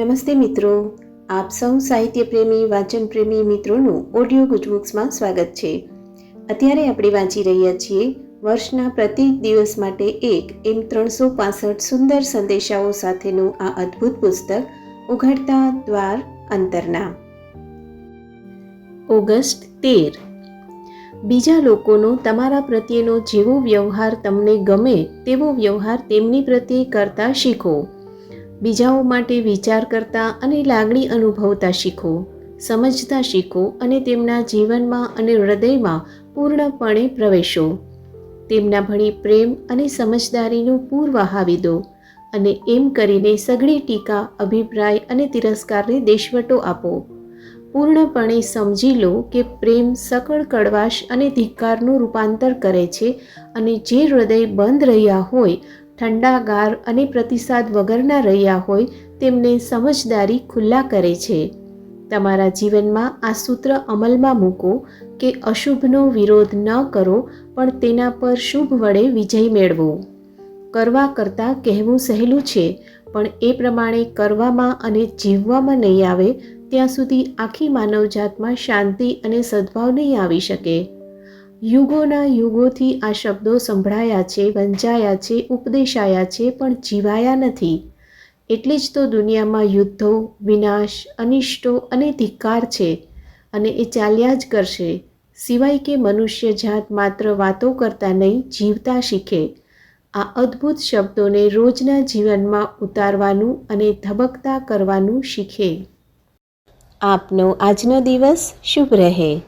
નમસ્તે મિત્રો. આપ સૌ સાહિત્ય પ્રેમી વાંચન પ્રેમી મિત્રોનું ઓડિયો ગુજબુક્સમાં સ્વાગત છે. અત્યારે આપણે વાંચી રહ્યા છીએ વર્ષના પ્રત્યેક દિવસ માટે એક એમ ત્રણસો પાસઠ સુંદર સંદેશાઓ સાથેનું આ અદ્ભુત પુસ્તક, ઉઘડતા દ્વાર અંતરના. ઓગસ્ટ તેર. બીજા લોકોનો તમારા પ્રત્યેનો જેવો વ્યવહાર તમને ગમે તેવો વ્યવહાર તેમની પ્રત્યે કરતા શીખો. બીજાઓ માટે વિચાર કરતા અને લાગણી અનુભવતા શીખો, સમજતા શીખો અને તેમના જીવનમાં અને હૃદયમાં પૂર્ણપણે પ્રવેશો. તેમના ભણી પ્રેમ અને સમજદારીનું પૂર વહાવી દો અને એમ કરીને સઘળી ટીકા, અભિપ્રાય અને તિરસ્કારને દેશવટો આપો. પૂર્ણપણે સમજી લો કે પ્રેમ સકળ કડવાશ અને ધિક્કારનું રૂપાંતર કરે છે અને જે હૃદય બંધ રહ્યા હોય ઠંડાગાર અને પ્રતિસાદ વગરના રહ્યા હોય તેમને સમજદારી ખુલ્લા કરે છે. તમારા જીવનમાં આ સૂત્ર અમલમાં મૂકો કે અશુભનો વિરોધ ન કરો, પણ તેના પર શુભ વડે વિજય મેળવો. કરવા કરતાં કહેવું સહેલું છે, પણ એ પ્રમાણે કરવામાં અને જીવવામાં નહીં આવે, ત્યાં સુધી આખી માનવજાતમાં શાંતિ અને સદ્ભાવ નહીં આવી શકે. યુગોના યુગોથી આ શબ્દો સંભળાયા છે, વંચાયા છે, ઉપદેશાયા છે, પણ જીવાયા નથી. એટલે જ તો દુનિયામાં યુદ્ધો, વિનાશ, અનિષ્ટો અને ધિક્કાર છે અને એ ચાલ્યા જ કરશે. સિવાય કે મનુષ્ય જાત માત્ર વાતો કરતા નહીં, જીવતા શીખે. આ અદ્ભુત શબ્દોને રોજના જીવનમાં ઉતારવાનું અને ધબકતા કરવાનું શીખે. આપનો આજનો દિવસ શુભ રહે.